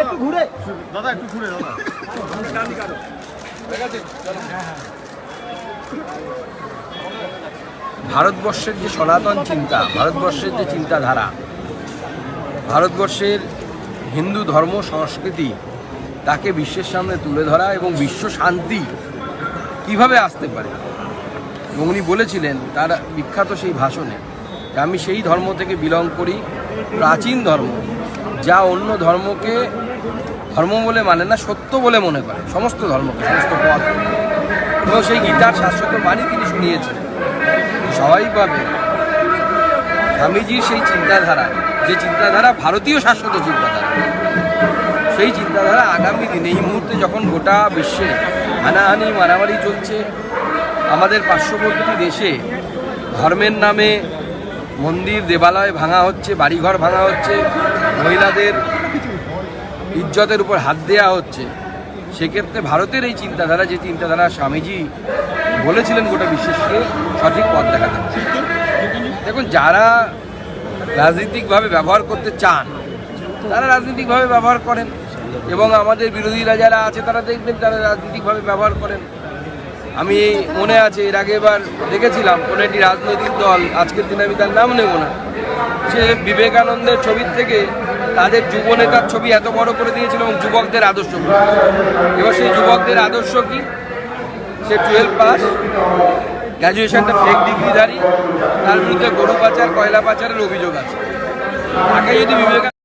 একটু ঘুরে দাদা একটু ঘুরে দাদা ভারতবর্ষের যে সনাতন চিন্তা ভারতবর্ষের যে চিন্তাধারা ভারতবর্ষের হিন্দু ধর্ম সংস্কৃতি তাকে বিশ্বের সামনে তুলে ধরা এবং বিশ্ব শান্তি কীভাবে আসতে পারে? এবং উনি বলেছিলেন, তার বিখ্যাত সেই ভাষণে, যে আমি সেই ধর্ম থেকে বিলং করি, প্রাচীন ধর্ম, যা অন্য ধর্মকে, ধর্ম বলে মানে না, সত্য বলে মনে করে, সমস্ত ধর্মকে, সমস্ত পথ। এবং সেই গীতার শাশ্বত বাণী তিনি শুনিয়েছিলেন স্বাভাবিকভাবে স্বামীজির সেই চিন্তাধারা, যে চিন্তাধারা ভারতীয় শাশ্বত চিন্তাধারা, সেই চিন্তাধারা আগামী দিনে, এই মুহূর্তে যখন গোটা বিশ্বে হানাহানি, মারামারি চলছে। আমাদের পার্শ্ববর্তী দেশে ধর্মের নামে মন্দির, দেবালয় ভাঙা হচ্ছে, বাড়িঘর ভাঙা হচ্ছে, মহিলাদের ইজ্জতের উপর হাত দেওয়া হচ্ছে। সেক্ষেত্রে ভারতের এই চিন্তাধারা, যে চিন্তাধারা স্বামীজি বলেছিলেন গোটা বিশ্বকে, সঠিক পথ দেখাতে। দেখুন, যারা রাজনৈতিকভাবে ব্যবহার করতে চান, তারা রাজনৈতিকভাবে ব্যবহার করেন। এবং আমাদের বিরোধীরা যারা আছে, তারা দেখবেন তারা রাজনৈতিকভাবে ব্যবহার করেন। আমি মনে আছে, এর আগে এবার দেখেছিলাম কোনো একটি রাজনৈতিক দল, আজকের দিনে আমি তার নাম নেব না, সে বিবেকানন্দের ছবির থেকে তাদের যুব নেতার ছবি এত বড় করে দিয়েছিল এবং যুবকদের আদর্শ এবার সেই যুবকদের আদর্শ কি? সে টুয়েলভ পাস গ্র্যাজুয়েশনটা ফেক ডিগ্রিধারী তার বিরুদ্ধে গরু পাচার, কয়লা পাচারের অভিযোগ আছে। তাকে যদি বিবেকানন্দ